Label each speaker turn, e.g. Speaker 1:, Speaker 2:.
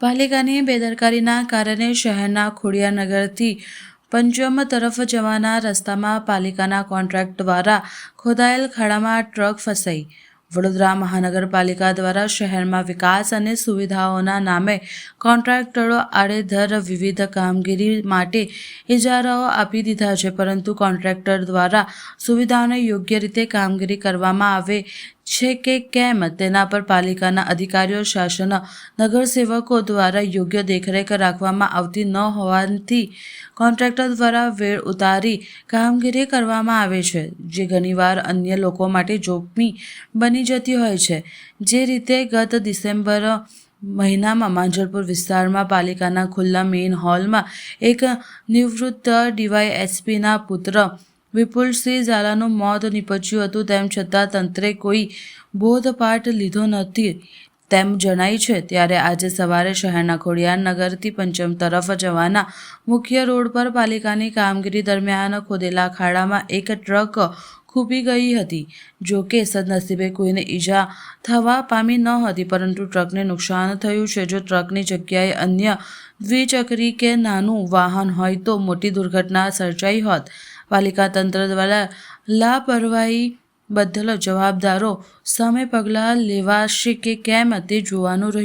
Speaker 1: પાલિકાની બેદરકારીના કારણે શહેરના ખોડિયાનગરથી પંચમ તરફ જવાના રસ્તામાં પાલિકાના કોન્ટ્રાક્ટ દ્વારા ખોદાયેલ ખાડામાં ટ્રક ફસાઈ. વડોદરા મહાનગરપાલિકા દ્વારા શહેરમાં વિકાસ અને સુવિધાઓના નામે કોન્ટ્રાક્ટરો આડેધર વિવિધ કામગીરી માટે ઇજારાઓ આપી દીધા છે, પરંતુ કોન્ટ્રાક્ટર દ્વારા સુવિધાઓને યોગ્ય રીતે કામગીરી કરવામાં આવે છે કે કેમ? તેના પર પાલિકાના અધિકારીઓ, શાસન, નગરસેવકો દ્વારા યોગ્ય દેખરેખ રાખવામાં આવતી ન હોવાથી કોન્ટ્રાક્ટર દ્વારા વેળ ઉતારી કામગીરી કરવામાં આવે છે, જે ઘણીવાર અન્ય લોકો માટે જોખમી બની જતી હોય છે. જે રીતે ગત ડિસેમ્બર મહિનામાં માંજલપુર વિસ્તારમાં પાલિકાના ખુલ્લા મેઇન હોલમાં એક નિવૃત્ત ડીવાયએસપીના પુત્ર વિપુલસિંહ ઝાલાનું મોત નીપજ્યું હતું, તેમ છતાં તંત્રે કોઈ બોધપાઠ લીધો નથી. તેમ જણાય છે, ત્યારે આજે સવારે શહેરના ખોડિયારનગરથી પંચમ તરફ જવાના મુખ્ય રોડ પર પાલિકાની કામગીરી દરમિયાન ખોદેલા ખાડામાં એક ટ્રક ખૂબી ગઈ હતી. જો કે સદનસીબે કોઈને ઈજા થવા પામી ન હતી, પરંતુ ટ્રકને નુકસાન થયું છે. જો ટ્રકની જગ્યાએ અન્ય દ્વિચક્રી કે નાનું વાહન હોય તો મોટી દુર્ઘટના સર્જાઈ હોત. પાલિકા તંત્ર દ્વારા લાપરવાહી બદલ જવાબદારો સામે પગલાં લેવાશે કે કેમ તે જોવાનું રહ્યું.